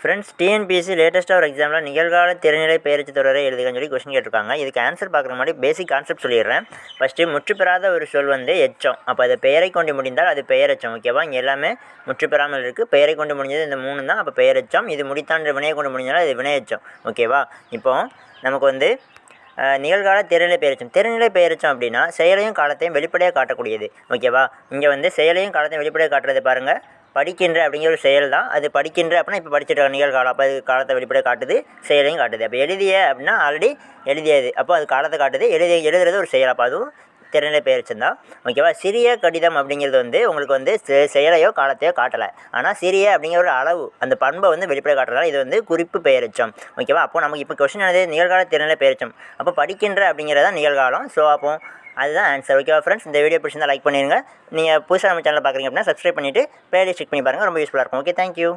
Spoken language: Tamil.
ஃப்ரெண்ட்ஸ் டிஎன்பிஎஸ்சி லேட்டஸ்ட்டாக ஒரு எக்ஸாமில் நிகழ்கால திறநிலை பெயர்ச்சி தொடரை எழுதுகன்னு சொல்லி கொஸ்டின் கேட்டிருக்காங்க. இதுக்கு ஆன்சர் பார்க்குற முன்னாடி பேசிக் கான்செப்ட் சொல்லிடுறேன். ஃபஸ்ட்டு முற்றுப்பெறாத ஒரு சொல் வந்து எச்சம். அப்போ அது பெயரை கொண்டு முடிந்தால் அது பெயரச்சம் ஓகேவா இங்கே எல்லாமே முற்றுப்பெறாமல் இருக்குது பெயரை கொண்டு முடிஞ்சது இந்த மூணு தான். அப்போ பெயரச்சம் இது முடித்தான்ற வினையை கொண்டு முடிஞ்சாலும் அது வினையச்சம் ஓகேவா இப்போ நமக்கு வந்து நிகழ்கால திறநிலை பெயரச்சம் திறநிலை பெயரச்சம் அப்படின்னா செயலையும் காலத்தையும் வெளிப்படையாக காட்டக்கூடியது ஓகேவா இங்கே வந்து செயலையும் காலத்தையும் வெளிப்படையாக காட்டுறது பாருங்கள் படிக்கின்ற அப்படிங்கிற ஒரு செயல் தான். அது படிக்கின்ற அப்படின்னா இப்போ படிச்சுட்டு நிகழ்காலம். அப்போ அது காலத்தை வெளிப்பட காட்டுது செயலையும் காட்டுது. அப்போ எழுதிய அப்படின்னா ஆல்ரெடி எழுதியது. அப்போ அது காலத்தை காட்டுது. எழுதி எழுதுறது ஒரு செயல். அப்போ அதுவும் திறநிலை பெயர்ச்சம் ஓகேவா சிறிய கடிதம் அப்படிங்கிறது வந்து உங்களுக்கு வந்து செ- செயலையோ காலத்தையோ காட்டலை. ஆனால் சிறிய அப்படிங்கிற ஒரு அளவு அந்த பண்பை வந்து வெளிப்படை காட்டுறதால இது வந்து குறிப்பு பெயரச்சம் ஓகேவா அப்போ நமக்கு இப்போ கொஸ்டின் என்னது நிகழ்கால திறநிலை பெயரச்சம் அப்போ படிக்கின்ற அப்படிங்கிறதான் நிகழ்காலம். ஸோ அப்போ அதுதான் ஆன்சர் ஓகேவா ஃப்ரெண்ட்ஸ் இந்த வீடியோ பிடிச்சிருந்தால் லைக் பண்ணிடுங்க நீங்கள் புதுசாக நம்ம சேனல் பார்க்குறீங்க அப்படின்னா சப்ஸ்கிரைப் பண்ணிவிட்டு பிளேலிஸ்ட் செக் பண்ணி பாருங்கள் ரொம்ப யூஸ்ஃபுல்லாக இருக்கும். Okay thank you